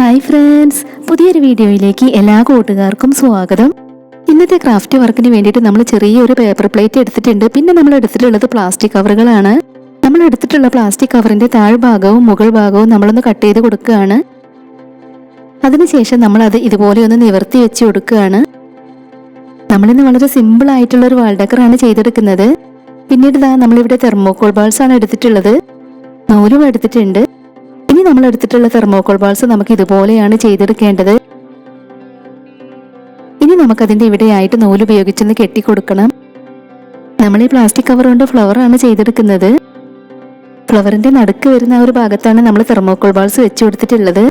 Hi friends പുതിയൊരു വീഡിയോയിലേക്ക് എല്ലാ കൂട്ടുകാർക്കും സ്വാഗതം. ഇന്നത്തെ ക്രാഫ്റ്റ് വർക്കിന് വേണ്ടിയിട്ട് നമ്മൾ ചെറിയൊരു പേപ്പർ പ്ലേറ്റ് എടുത്തിട്ടുണ്ട്. പിന്നെ നമ്മൾ എടുത്തിട്ടുള്ളത് പ്ലാസ്റ്റിക് കവറുകളാണ് നമ്മൾ എടുത്തിട്ടുള്ള പ്ലാസ്റ്റിക് കവറിന്റെ താഴ്ഭാഗവും മുകൾ ഭാഗവും നമ്മളൊന്ന് കട്ട് ചെയ്ത് കൊടുക്കുകയാണ്. അതിനുശേഷം നമ്മൾ അത് ഇതുപോലെ ഒന്ന് നിവർത്തി വെച്ച് കൊടുക്കുകയാണ്. നമ്മളിന്ന് വളരെ സിമ്പിൾ ആയിട്ടുള്ള ഒരു വാൾഡക്കറാണ് ചെയ്തെടുക്കുന്നത്. പിന്നീട് ഇതാ നമ്മളിവിടെ തെർമോക്കോൾ ബാൾസ് ആണ് എടുത്തിട്ടുള്ളത്. നൂലും എടുത്തിട്ടുണ്ട്. ഇനി നമ്മൾ എടുത്തിട്ടുള്ള തെർമോക്കോൾ ബോൾസ് നമുക്ക് ഇതുപോലെയാണ് ചെയ്തെടുക്കേണ്ടത്. ഇനി നമുക്കതിന്റെ ഇവിടെയായിട്ട് നൂൽ ഉപയോഗിച്ചൊന്ന് കെട്ടിക്കൊടുക്കണം. നമ്മൾ ഈ പ്ലാസ്റ്റിക് കവർ കൊണ്ട് ഫ്ലവർ ആണ് ചെയ്തെടുക്കുന്നത്. ഫ്ലവറിന്റെ നടുക്ക് വരുന്ന ആ ഒരു ഭാഗത്താണ് നമ്മൾ തെർമോക്കോൾ ബോൾസ് വെച്ച് കൊടുത്തിട്ടുള്ളത്.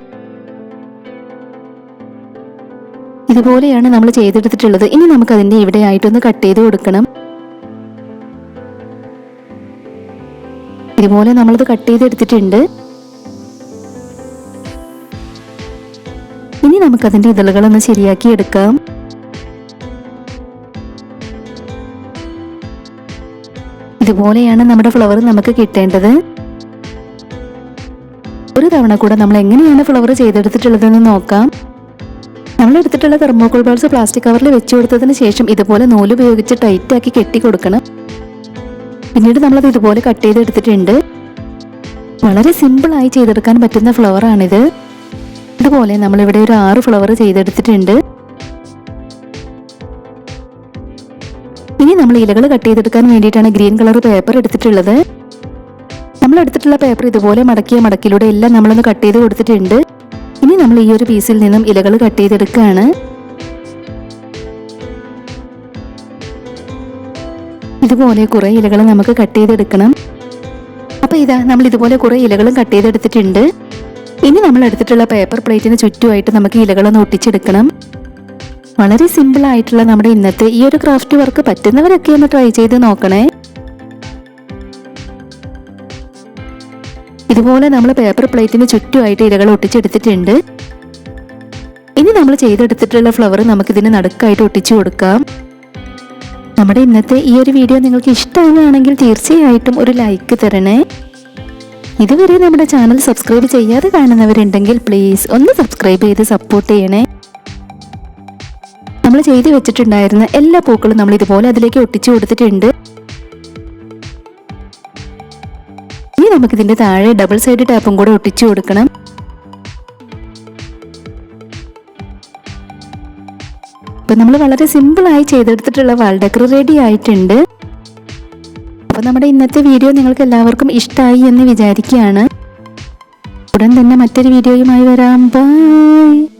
ഇതുപോലെയാണ് നമ്മൾ ചെയ്തെടുത്തിട്ടുള്ളത്. ഇനി നമുക്ക് അതിന്റെ ഇവിടെയായിട്ടൊന്ന് കട്ട് ചെയ്ത് കൊടുക്കണം. ഇതുപോലെ നമ്മളത് കട്ട് ചെയ്തെടുത്തിട്ടുണ്ട്. ഇനി നമുക്കതിന്റെ ഇതളുകളൊന്ന് ശരിയാക്കി എടുക്കാം. ഇതുപോലെയാണ് നമ്മുടെ ഫ്ലവർ നമുക്ക് കിട്ടേണ്ടത്. ഒരു തവണ കൂടെ നമ്മൾ എങ്ങനെയാണ് ഫ്ലവർ ചെയ്തെടുത്തിട്ടുള്ളതെന്ന് നോക്കാം. നമ്മൾ എടുത്തിട്ടുള്ള തെർമോക്കോൾ ബോൾസ് പ്ലാസ്റ്റിക് കവറിൽ വെച്ചു കൊടുത്തതിന് ശേഷം ഇതുപോലെ നൂൽ ഉപയോഗിച്ച് ടൈറ്റ് ആക്കി കെട്ടി കൊടുക്കണം. പിന്നീട് നമ്മളത് ഇതുപോലെ കട്ട് ചെയ്തെടുത്തിട്ടുണ്ട്. വളരെ സിമ്പിളായി ചെയ്തെടുക്കാൻ പറ്റുന്ന ഫ്ലവർ ആണിത്. ഇതുപോലെ നമ്മളിവിടെ ഒരു ആറ് ഫ്ലവർ ചെയ്തെടുത്തിട്ടുണ്ട്. ഇനി നമ്മൾ ഇലകൾ കട്ട് ചെയ്തെടുക്കാൻ വേണ്ടിയിട്ടാണ് ഗ്രീൻ കളർ പേപ്പർ എടുത്തിട്ടുള്ളത്. നമ്മൾ എടുത്തിട്ടുള്ള പേപ്പർ ഇതുപോലെ മടക്കിയ മടക്കിലൂടെ എല്ലാം നമ്മളൊന്ന് കട്ട് ചെയ്ത് കൊടുത്തിട്ടുണ്ട്. ഇനി നമ്മൾ ഈ ഒരു പീസിൽ നിന്നും ഇലകൾ കട്ട് ചെയ്തെടുക്കുകയാണ്. ഇതുപോലെ കുറേ ഇലകൾ നമുക്ക് കട്ട് ചെയ്തെടുക്കണം. അപ്പോൾ ഇതാ നമ്മൾ ഇതുപോലെ കുറേ ഇലകളും കട്ട് ചെയ്തെടുത്തിട്ടുണ്ട്. ഇനി നമ്മൾ എടുത്തിട്ടുള്ള പേപ്പർ പ്ലേറ്റിന് ചുറ്റുമായിട്ട് നമുക്ക് ഇലകളൊന്ന് ഒട്ടിച്ചെടുക്കണം. വളരെ സിമ്പിൾ ആയിട്ടുള്ള നമ്മുടെ ഇന്നത്തെ ഈ ഒരു ക്രാഫ്റ്റ് വർക്ക് പറ്റുന്നവരൊക്കെ ഒന്ന് ട്രൈ ചെയ്ത് നോക്കണേ. ഇതുപോലെ നമ്മൾ പേപ്പർ പ്ലേറ്റിന് ചുറ്റുമായിട്ട് ഇലകൾ ഒട്ടിച്ചെടുത്തിട്ടുണ്ട്. ഇനി നമ്മൾ ചെയ്തെടുത്തിട്ടുള്ള ഫ്ലവർ നമുക്കിതിന് നടുക്കായിട്ട് ഒട്ടിച്ചു കൊടുക്കാം. നമ്മുടെ ഇന്നത്തെ ഈ ഒരു വീഡിയോ നിങ്ങൾക്ക് ഇഷ്ടമാവുകയാണെങ്കിൽ തീർച്ചയായിട്ടും ഒരു ലൈക്ക് തരണേ. ഇതുവരെ നമ്മുടെ ചാനൽ സബ്സ്ക്രൈബ് ചെയ്യാതെ കാണുന്നവരുണ്ടെങ്കിൽ പ്ലീസ് ഒന്ന് സബ്സ്ക്രൈബ് ചെയ്ത് സപ്പോർട്ട് ചെയ്യണേ. നമ്മൾ ചെയ്തു വെച്ചിട്ടുണ്ടായിരുന്ന എല്ലാ പൂക്കളും നമ്മൾ ഇതുപോലെ അതിലേക്ക് ഒട്ടിച്ചു കൊടുത്തിട്ടുണ്ട്. ഇനി നമുക്കിതിന്റെ താഴെ ഡബിൾ സൈഡ് ടാപ്പും കൂടെ ഒട്ടിച്ചു കൊടുക്കണം. ഇപ്പൊ നമ്മൾ വളരെ സിമ്പിളായി ചെയ്തെടുത്തിട്ടുള്ള വാൾ ഡെക്കർ റെഡി ആയിട്ടുണ്ട്. അപ്പോൾ നമ്മുടെ ഇന്നത്തെ വീഡിയോ നിങ്ങൾക്ക് എല്ലാവർക്കും ഇഷ്ടമായി എന്ന് വിചാരിക്കുകയാണ്. ഉടൻ തന്നെ മറ്റൊരു വീഡിയോയുമായി വരാം. ബൈ